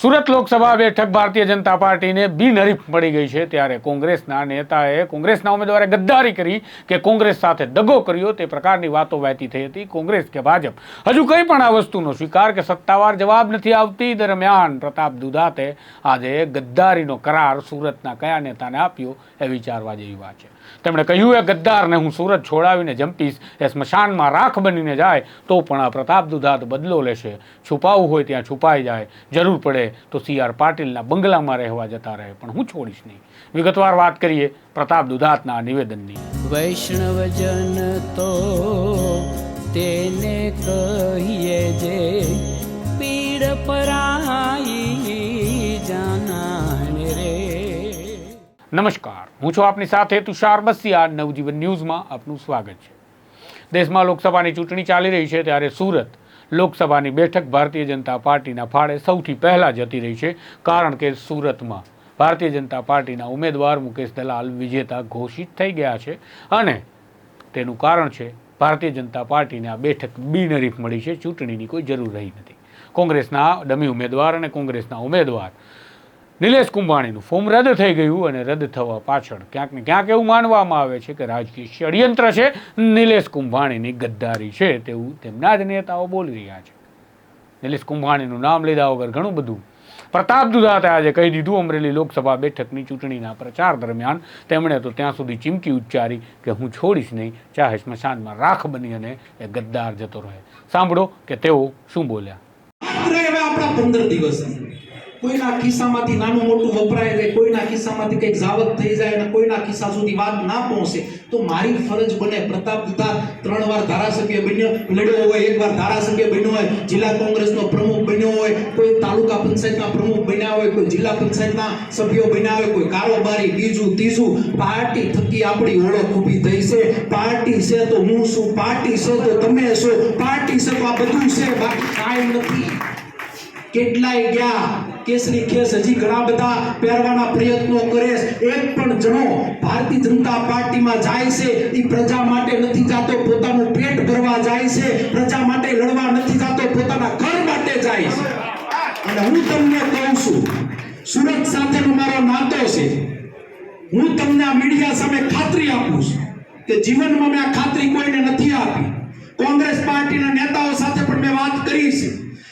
સુરત લોકસભા બેઠક ભારતીય જનતા પાર્ટીને બિનહરીફ મળી ગઈ છે ત્યારે કોંગ્રેસના નેતાએ કોંગ્રેસના ઉમેદવારે ગદ્દારી કરી કે કોંગ્રેસ સાથે દગો કર્યો તે પ્રકારની વાતો વહેતી થઈ હતી. કોંગ્રેસ કે ભાજપ હજુ કંઈ પણ આ વસ્તુનો સ્વીકાર કે સત્તાવાર જવાબ નથી આવતી. દરમિયાન પ્રતાપ દુધાતે આજે ગદ્દારીનો કરાર સુરતના કયા નેતાને આપ્યો એ વિચારવા જેવી વાત છે. તેમણે કહ્યું, એ ગદ્દારને હું સુરત છોડાવીને જંપીશ, એ સ્મશાનમાં રાખ બનીને જાય તો પણ આ પ્રતાપ દુધાત બદલો લેશે. છુપાવવું હોય ત્યાં છુપાઈ જાય, જરૂર પડે તો સી આર પાટીલના બંગલામાં રહેવા જતા રહે પણ હું છોડીશ નહીં. વિગતવાર વાત કરીએ પ્રતાપ દુધાતના નિવેદનની. વૈષ્ણવજન તો તેને કહીએ જે પીડ પરાઈ જાનાને રે. નમસ્કાર હું છું આપની સાથે તુષાર બસિયા નવજીવન ન્યૂઝમાં આપનું સ્વાગત છે. દેશમાં લોકસભાની ચૂંટણી ચાલી રહી છે ત્યારે સુરત લોકસભાની બેઠક ભારતીય જનતા પાર્ટીના ફાળે સૌથી પહેલાં જતી રહી છે, કારણ કે સુરતમાં ભારતીય જનતા પાર્ટીના ઉમેદવાર મુકેશ દલાલ વિજેતા ઘોષિત થઈ ગયા છે અને તેનું કારણ છે, ભારતીય જનતા પાર્ટીને આ બેઠક બિનરીફ મળી છે, ચૂંટણીની કોઈ જરૂર રહી નથી. કોંગ્રેસના ડમી ઉમેદવાર અને કોંગ્રેસના ઉમેદવાર નિલેશ કુંભાણીનું ફોર્મ રદ થઈ ગયું અને રદ થવા પાછળ ક્યાંક ને ક્યાંક એવું માનવામાં આવે છે કે રાજકીય ષડયંત્ર છે, નિલેશ કુંભાણીની ગદ્દારી છે તેવું તેમના જ નેતાઓ બોલી રહ્યા છે. નિલેશ કુંભાણીનું નામ લીધા વગર ઘણું બધું. પ્રતાપ દુધાતે આજે કહી દીધું, અમરેલી લોકસભા બેઠકની ચૂંટણીના પ્રચાર દરમિયાન તેમણે તો ત્યાં સુધી ચીમકી ઉચ્ચારી કે હું છોડીશ નહીં, ચાહે સ્મશાનમાં રાખ બની અને એ ગદ્દાર જતો રહે. સાંભળો કે તેઓ શું બોલ્યા? આપણા પંદર દિવસ કોઈના ખિસ્સામાંથી નાનું મોટું વપરાય જાય કોઈના ખિસ્સામાંથી કંઈક જાવત થઈ જાય અને કોઈના ખિસ્સા સુધી વાત ના પહોંચે, તો મારી ફરજ બને પ્રતાપ દુતા ત્રણ વાર ધારાસભ્ય બન્યો, લડ્યો હોય, એક વાર ધારાસભ્ય બન્યો હોય, જિલ્લા કોંગ્રેસનો પ્રમુખ બન્યો હોય, કોઈ તાલુકા પંચાયતના પ્રમુખ બન્યા હોય, કોઈ જિલ્લા પંચાયતના સભ્યો બન્યા હોય, કોઈ કારોબારી, બીજું, ત્રીજું, પાર્ટી થકી આપણી ઓળખ ઊભી થઈ છે. પાર્ટી છે તો હું શું પાર્ટી છે તો તમે છો, પાર્ટી છે તો આ બધું છે, બાકી કાંઈ નથી. કેટલાય ગયા કેસરી કેસ હજી ઘણા બધા પહેરવાના પ્રયત્નો કરે એક પણ જણો ભારતીય જનતા પાર્ટીમાં જાય છે એ પ્રજા માટે નથી જાતો, પોતાનું પેટ ભરવા જાય છે, પ્રજા માટે લડવા નથી જાતો, પોતાના ઘર માટે જાય છે. અને હું તમને કહું છું, સુરત સાથેનો મારો નાતો છે. હું તમને આ મીડિયા સામે ખાતરી આપું છું કે જીવનમાં મેં આ ખાતરી કોઈને નથી આપી. કોંગ્રેસ પાર્ટીના નેતાઓ સાથે પણ મેં વાત કરી છે.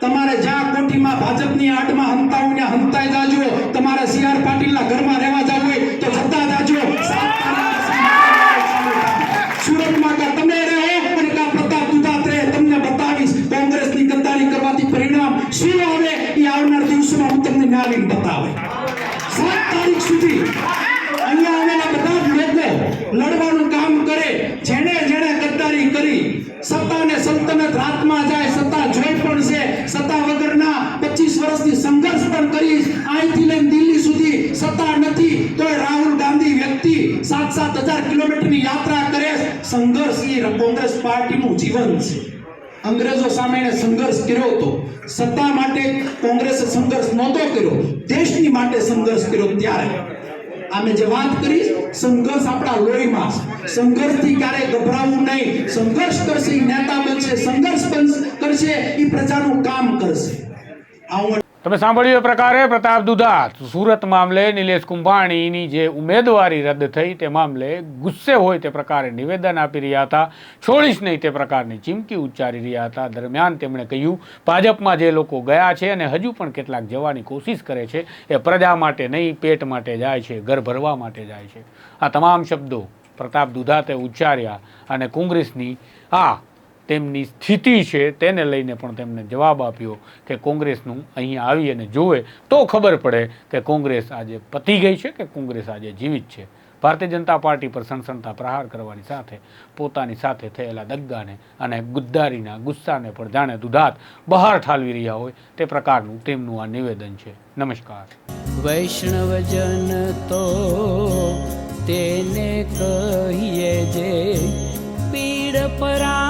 તમારે જ્યાં કોઠીમાં ભાજપની આડમાં હંતાવું ને હંતાઈ જાજો, તમારે સીઆર પાટીલના ઘરમાં રહેવા જવું હોય તો જતા જાજો. સુરતમાં કા તમે રહો અને કા પ્રતાપ દુધાત રહે, તમને બતાવીશ કોંગ્રેસની ગદ્દારી કરવાથી પરિણામ શું આવે એ આવનાર દિવસોમાં હું તમને નાવીને બતાવે. સાત તારીખ સુધી અહીંયા આવેલા બધા જ લોકો લડવાનું કામ કરે, જેણે જેણે ગદ્દારી કરી સત્તા ને સલ્તનત રાતમાં જાય સત્તા નથી તો રાહુલ ગાંધી વ્યક્તિ સાત સાત હજાર કિલોમીટરની યાત્રા કરે, સંઘર્ષ એ કોંગ્રેસ પાર્ટીનું જીવન છે. અંગ્રેજો સામે એને સંઘર્ષ કર્યો હતો. સત્તા માટે કોંગ્રેસે સંઘર્ષ નહોતો કર્યો. દેશની માટે સંઘર્ષ કર્યો ત્યારે. અમે જે વાત કરી, સંઘર્ષ આપણા લોહીમાં સંઘર્ષથી ક્યારે ગભરાવું નહીં. સંઘર્ષ કરશે નેતા બનશે, સંઘર્ષ કરશે એ પ્રજાનું કામ કરશે. આવું તમે સાંભળ્યું એ પ્રકારે પ્રતાપ દુધા સુરત મામલે નિલેશ કુંભાણીની જે ઉમેદવારી રદ થઈ તે મામલે ગુસ્સે હોય તે પ્રકારે નિવેદન આપી રહ્યા હતા. છોડીશ નહીં તે પ્રકારની ચીમકી ઉચ્ચારી રહ્યા હતા. દરમિયાન તેમણે કહ્યું, ભાજપમાં જે લોકો ગયા છે અને હજુ પણ કેટલાક જવાની કોશિશ કરે છે, એ પ્રજા માટે નહીં, પેટ માટે જાય છે, ઘર ભરવા માટે જાય છે. આ તમામ શબ્દો પ્રતાપ દુધાતે ઉચ્ચાર્યા અને કોંગ્રેસની આ તેમની સ્થિતિ છે તેને લઈને પણ તેમને જવાબ આપ્યો કે કોંગ્રેસનું અહીં આવી અને જુએ તો ખબર પડે કે કોંગ્રેસ આજે પતી ગઈ છે કે કોંગ્રેસ આજે જીવિત છે. ભારતીય જનતા પાર્ટી પર સણસણતા પ્રહાર કરવાની સાથે પોતાની સાથે થયેલા દગ્ગાને અને ગુદ્દારીના ગુસ્સાને પણ જાણે દુધાત બહાર ઠાલવી રહ્યા હોય તે પ્રકારનું તેમનું આ નિવેદન છે. નમસ્કાર. વૈષ્ણવજન તો તેને કહીએ જે પીડ પરા